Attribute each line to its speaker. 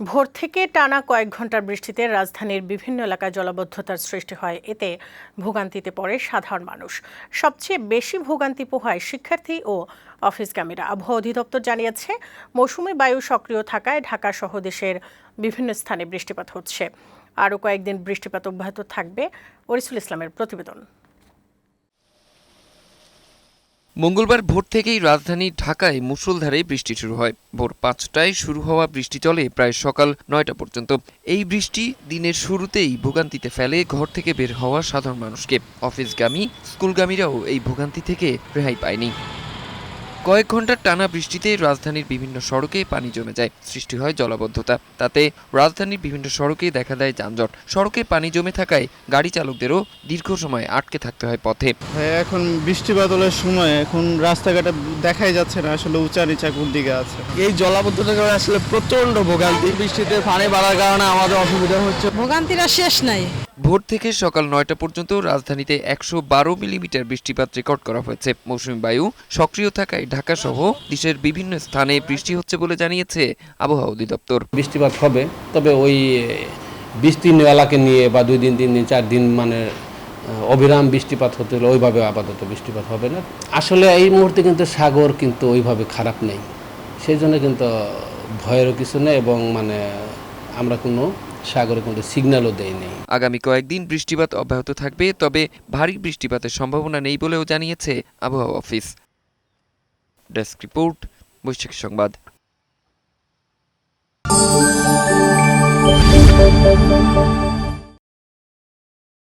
Speaker 1: ভোর থেকে টানা কয়েক ঘণ্টার বৃষ্টিতে রাজধানীর বিভিন্ন এলাকায় জলাবদ্ধতার সৃষ্টি হয়। এতে ভোগান্তিতে পড়ে সাধারণ মানুষ। সবচেয়ে বেশি ভোগান্তি পোহায় শিক্ষার্থী ও অফিসগামীরা। আবহাওয়া অধিদপ্তর জানিয়েছে, মৌসুমি বায়ু সক্রিয় থাকায় ঢাকা সহ দেশের বিভিন্ন স্থানে বৃষ্টিপাত হচ্ছে। আরও কয়েকদিন বৃষ্টিপাত অব্যাহত থাকবে ওরিসুল ইসলামের প্রতিবেদন।
Speaker 2: মঙ্গলবার ভোর থেকেই রাজধানী ঢাকায় মুসলধারে বৃষ্টি শুরু হয়। ভোর পাঁচটায় শুরু হওয়া বৃষ্টি চলে প্রায় সকাল নয়টা পর্যন্ত। এই বৃষ্টি দিনের শুরুতেই ভোগান্তিতে ফেলে ঘর থেকে বের হওয়া সাধারণ মানুষকে। অফিসগামী, স্কুলগামীরাও এই ভোগান্তি থেকে রেহাই পায়নি। কয়েক ঘণ্টার টানা বৃষ্টিতে রাজধানীর বিভিন্ন সড়কে পানি জমে যায় সৃষ্টি হয় জলাবদ্ধতা। তাতে রাজধানীর বিভিন্ন সড়কে দেখা দেয় যানজট। সড়কে পানি জমে থাকায় গাড়ি চালকদেরও দীর্ঘ সময় আটকে থাকতে হয় পথে।
Speaker 3: এখন বৃষ্টি বাদলের সময় এখন রাস্তাঘাটে দেখাই যাচ্ছে না আসলে উঁচা নিচা কোন দিকে আছে।
Speaker 4: এই জলাবদ্ধতার কারণে আসলে প্রচণ্ড ভোগান্তি। বৃষ্টিতে পানি বাড়ার কারণে আমাদের অসুবিধা হচ্ছে।
Speaker 5: ভোগান্তিরা শেষ নাই।
Speaker 2: ভোর থেকে সকাল নয়টা পর্যন্ত রাজধানীতে একশো বারো মিলিমিটার বৃষ্টিপাত রেকর্ড করা হয়েছে। মৌসুমী বায়ু সক্রিয় থাকায় ঢাকা সহ দেশের বিভিন্ন স্থানে বৃষ্টি হচ্ছে বলে জানিয়েছে আবহাওয়া অধিদপ্তর।
Speaker 6: বৃষ্টিপাত হবে, তবে ওই বিস্তীর্ণ এলাকে নিয়ে বা দুই দিন, তিন দিন, চার দিন মানে অবিরাম বৃষ্টিপাত হতে হলে ওইভাবে আপাতত বৃষ্টিপাত হবে না। আসলে এই মুহূর্তে কিন্তু সাগর কিন্তু ওইভাবে খারাপ নেই। সেই জন্য কিন্তু ভয়েরও কিছু নেই এবং মানে আমরা কোনো সাগরে কোনো সিগন্যালও দেয়নি
Speaker 2: আগামী কয়েকদিন বৃষ্টিপাত অব্যাহত থাকবে, তবে ভারী বৃষ্টিপাতের সম্ভাবনা নেই বলেও জানিয়েছে আবহাওয়া অফিস। ডেস্ক রিপোর্ট বৈশ্বিক সংবাদ।